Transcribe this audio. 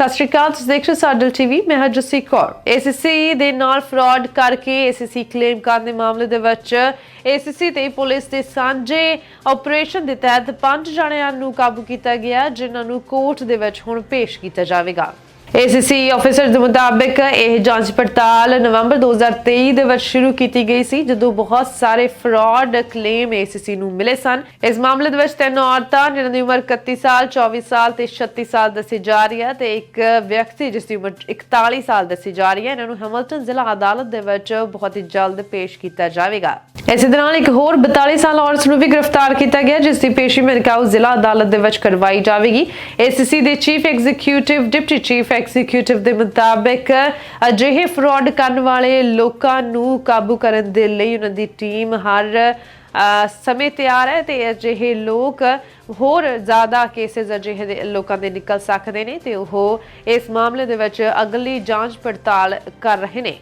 ਸਤਿ ਸ਼੍ਰੀ ਅਕਾਲ, ਤੁਸੀਂ ਦੇਖ ਰਹੇ ਹੋ ਸਾਡਲ ਟੀਵੀ, ਮੈਂ ਹਾਂ ਜਸੀ ਕੌਰ। ਏਸੀਸੀ ਦੇ ਨਾਲ ਫਰਾਡ ਕਰਕੇ ਏਸੀਸੀ ਕਲੇਮ ਕਰਨ ਦੇ ਮਾਮਲੇ ਦੇ ਵਿੱਚ ਏਸੀਸੀ ਤੇ ਪੁਲਿਸ ਦੇ ਸਾਂਝੇ ਆਪਰੇਸ਼ਨ ਦੇ ਤਹਿਤ ਪੰਜ ਜਣਿਆਂ ਨੂੰ ਕਾਬੂ ਕੀਤਾ ਗਿਆ, ਜਿਨ੍ਹਾਂ ਨੂੰ ਕੋਰਟ ਦੇ ਵਿੱਚ ਹੁਣ ਪੇਸ਼ ਕੀਤਾ ਜਾਵੇਗਾ। ਏਸੀਸੀ ਆਫੀਸਰ ਦੇ ਮੁਤਾਬਕ ਇਹ ਜਾਂਚ ਪੜਤਾਲ ਨਵੰਬਰ 2023 ਦੇ ਵਿੱਚ ਸ਼ੁਰੂ ਕੀਤੀ ਗਈ ਸੀ, ਜਦੋਂ ਬਹੁਤ ਸਾਰੇ ਫਰਾਡ ਕਲੇਮ ਏਸੀਸੀ ਨੂੰ ਮਿਲੇ ਸਨ। ਇਸ ਮਾਮਲੇ ਦੇ ਵਿੱਚ ਤਿੰਨ ਔਰਤਾਂ, ਜਿਨ੍ਹਾਂ ਦੀ ਉਮਰ 31 ਸਾਲ 24 ਸਾਲ ਤੇ 36 ਸਾਲ ਦੱਸੀ ਜਾ ਰਹੀ ਹੈ ਤੇ ਇੱਕ ਵਿਅਕਤੀ ਜਿਸ ਦੀ ਉਮਰ 41 ਸਾਲ ਦੱਸੀ ਜਾ ਰਹੀ ਹੈ। ਇਹਨਾਂ ਨੂੰ ਹੈਮਿਲਟਨ ਜ਼ਿਲ੍ਹਾ ਅਦਾਲਤ ਦੇ ਵਿੱਚ ਬਹੁਤ ਹੀ ਜਲਦ ਪੇਸ਼ ਕੀਤਾ ਜਾਵੇਗਾ। ਇਸੇ ਦੌਰਾਨ ਨਾਲ ਇੱਕ ਹੋਰ 42 ਸਾਲ ਔਰਤ ਨੂੰ ਵੀ ਗ੍ਰਿਫਤਾਰ ਕੀਤਾ ਗਿਆ, ਜਿਸ ਦੀ ਪੇਸ਼ੀ ਮਨਕਾਉ ਜ਼ਿਲ੍ਹਾ ਅਦਾਲਤ ਦੇ ਵਿੱਚ ਕਰਵਾਈ ਜਾਵੇਗੀ। ਏਸੀਸੀ ਦੇ chief executive deputy chief executive ਦੇ ਮੁਤਾਬਕ ਅਜਿਹੇ ਫਰਾਡ ਕਰਨ ਵਾਲੇ ਲੋਕਾਂ ਨੂੰ ਕਾਬੂ ਕਰਨ ਦੇ ਲਈ ਉਹਨਾਂ ਦੀ ਟੀਮ ਹਰ ਸਮੇਂ ਤਿਆਰ ਹੈ ਤੇ ਅਜਿਹੇ ਲੋਕ ਹੋਰ ਜ਼ਿਆਦਾ ਕੇਸਿਸ ਅਜਿਹੇ ਦੇ ਲੋਕਾਂ ਦੇ ਨਿਕਲ ਸਕਦੇ ਨੇ ਤੇ ਉਹ ਇਸ ਮਾਮਲੇ ਦੇ ਵਿੱਚ ਅਗਲੀ ਜਾਂਚ ਪੜਤਾਲ ਕਰ ਰਹੇ ਨੇ।